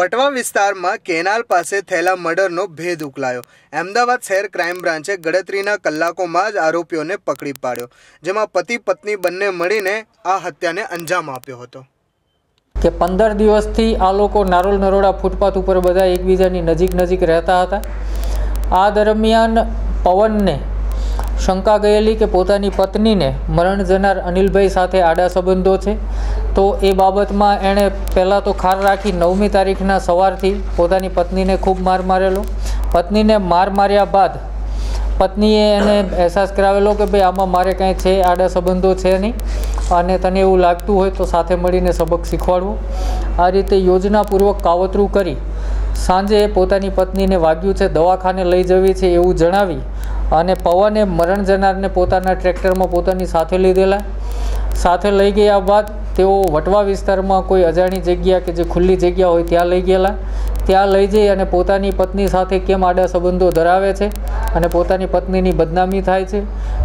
વટવા વિસ્તારમાં કેનાલ પાસે થયેલા મર્ડરનો ભેદ ઉકલાયો. અમદાવાદ શહેર ક્રાઇમ બ્રાન્ચે ગણતરીના કલાકોમાં જ આરોપીઓને પકડી પાડ્યો, જેમાં પતિ પત્ની બંને મળીને આ હત્યાને અંજામ આપ્યો હતો. કે પંદર દિવસથી આ લોકો નારોલ નરોડા ફૂટપાથ ઉપર બધા એકબીજાની નજીક નજીક રહેતા હતા. આ દરમિયાન પવનને શંકા ગયેલી કે પોતાની પત્નીને મરણ જનાર અનિલભાઈ સાથે આડા સંબંધો છે? તો એ બાબતમાં એણે પહેલાં તો ખાર રાખી નવમી તારીખના સવારથી પોતાની પત્નીને ખૂબ માર મારેલો. પત્નીને માર માર્યા બાદ પત્નીએ એને અહેસાસ કરાવેલો કે ભાઈ, આમાં મારે કાંઈ છે, આડા સંબંધો છે નહીં. અને તને એવું લાગતું હોય તો સાથે મળીને સબક શીખવાડવું. આ રીતે યોજનાપૂર્વક કાવતરું કરી સાંજે પોતાની પત્નીને વાગ્યું છે, દવાખાને લઈ જવી છે એવું જણાવી અને પવને મરણ જનારને પોતાના ટ્રેક્ટરમાં પોતાની સાથે લીધેલા. સાથે લઈ ગયા બાદ તેઓ વટવા વિસ્તારમાં કોઈ અજાણી જગ્યા કે જે ખુલ્લી જગ્યા હોય ત્યાં લઈ ગયેલા. ત્યાં લઈ જઈ અને પોતાની પત્ની સાથે કેમ આડા સંબંધો ધરાવે છે અને પોતાની પત્નીની બદનામી થાય છે,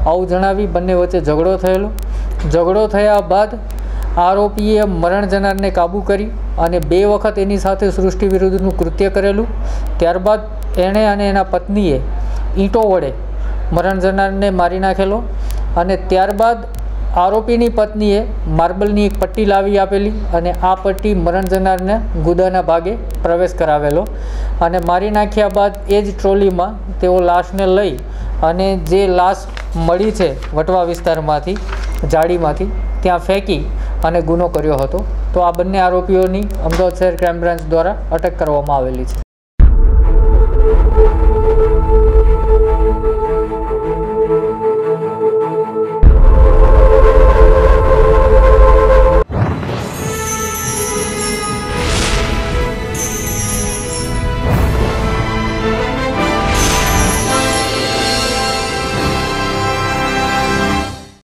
આવું જણાવી બંને વચ્ચે ઝઘડો થયેલો. ઝઘડો થયા બાદ આરોપીએ મરણ જનારને કાબૂ કરી અને બે વખત એની સાથે સૃષ્ટિ વિરુદ્ધનું કૃત્ય કરેલું. ત્યારબાદ એણે અને એના પત્નીએ ઈંટો વડે મરણ જનારને મારી નાખેલો અને ત્યારબાદ આરોપીની પત્નીએ માર્બલની એક પટ્ટી લાવી આપેલી અને આ પટ્ટી મરણ જનારને ગુદાના ભાગે પ્રવેશ કરાવેલો અને મારી નાખ્યા બાદ એ જ ટ્રોલીમાં તેઓ લાશને લઈ અને જે લાશ મળી છે વટવા વિસ્તારમાંથી જાળીમાંથી ત્યાં ફેંકી અને ગુનો કર્યો હતો. તો આ બંને આરોપીઓની અમદાવાદ શહેર ક્રાઇમ બ્રાન્ચ દ્વારા અટક કરવામાં આવેલી છે.